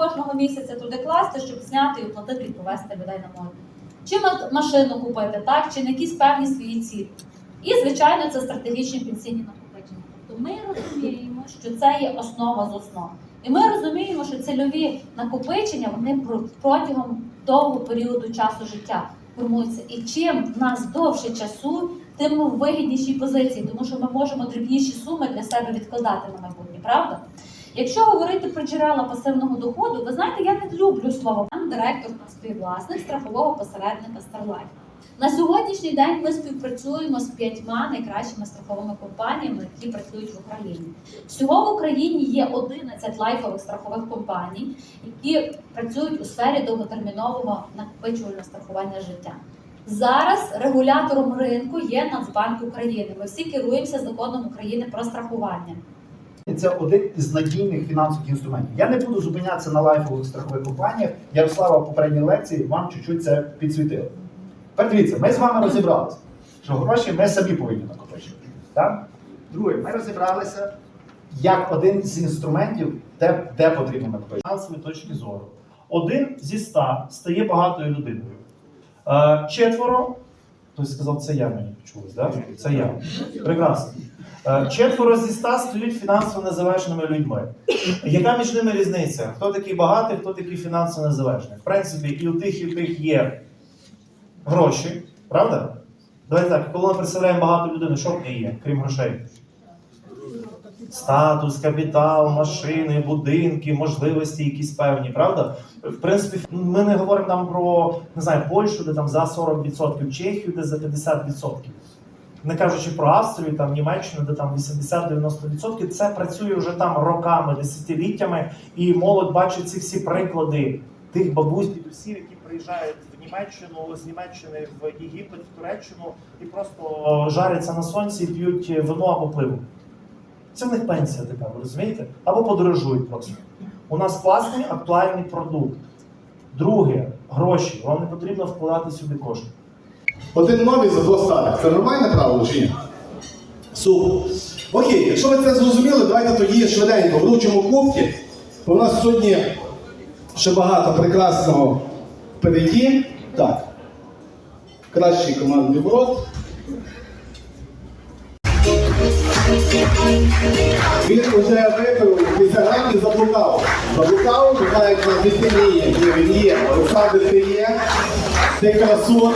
кожного місяця туди класти, щоб зняти і оплатити і провести людей на море. Чи машину купити, так, чи на якісь певні свої цілі. І, звичайно, це стратегічні пенсійні накопичення. Тобто ми розуміємо, що це є основа з основ. І ми розуміємо, що цільові накопичення вони протягом довгого періоду часу життя формуються. І чим в нас довше часу, тим ми в вигіднішій позиції, тому що ми можемо дрібніші суми для себе відкладати на майбутнє, правда? Якщо говорити про джерела пасивного доходу, ви знаєте, я не люблю слово «Пан директор та співвласник страхового посередника Starlife. На сьогоднішній день ми співпрацюємо з п'ятьма найкращими страховими компаніями, які працюють в Україні. Всього в Україні є 11 лайфових страхових компаній, які працюють у сфері довготермінового накопичувального страхування життя. Зараз регулятором ринку є Нацбанк України. Ми всі керуємося законом України про страхування. І Це один із надійних фінансових інструментів. Я не буду зупинятися на лайфових страхових компаніях. Ярослава в попередній лекції вам чуть-чуть це підсвітила. Тепер дивіться, ми з вами розібралися, що гроші ми самі повинні накопичувати. Так? Друге, ми розібралися як один з інструментів, де, де потрібно накопичувати. точки зору. Один зі ста стає багатою людиною. Е, четверо, хтось сказав, це я мені почулось, да? Це я. Прекрасно. Е, четверо зі ста стають фінансово незалежними людьми. Яка між ними різниця? Хто такий багатий, хто такий фінансово незалежний? В принципі, і у тих, і у тих є гроші, правда? Давайте так, коли ми представляємо багату людину, що в неї є, крім грошей? Статус, капітал, машини, будинки, можливості якісь певні, правда? В принципі, ми не говоримо там про не знаю, Польщу, де там за 40%, Чехію, де за 50%. Не кажучи про Австрію, там Німеччину, де там 80-90%, це працює вже там роками, десятиліттями, і молодь бачить ці всі приклади тих бабусь, дідусів, які приїжджають в Німеччину, з Німеччини в Єгипет, в Туреччину і просто жаряться на сонці і п'ють вино або пиво. Це в них пенсія така, ви розумієте? Або подорожують просто. У нас класний актуальний продукт. Друге, гроші. Вам не потрібно вкладати сюди кошти. Один новий за два старих. Це нормальне правило чи ні? Супер. Окей, якщо ви це зрозуміли, давайте тоді швиденько вручимо кубки. Бо у нас сьогодні ще багато прекрасного впереді. Так. Кращий командний ворот. Він уже випив 50 грам і заблукав. Заблукав, як на весіллі, де він є. Олександр, ти є. Ти красун.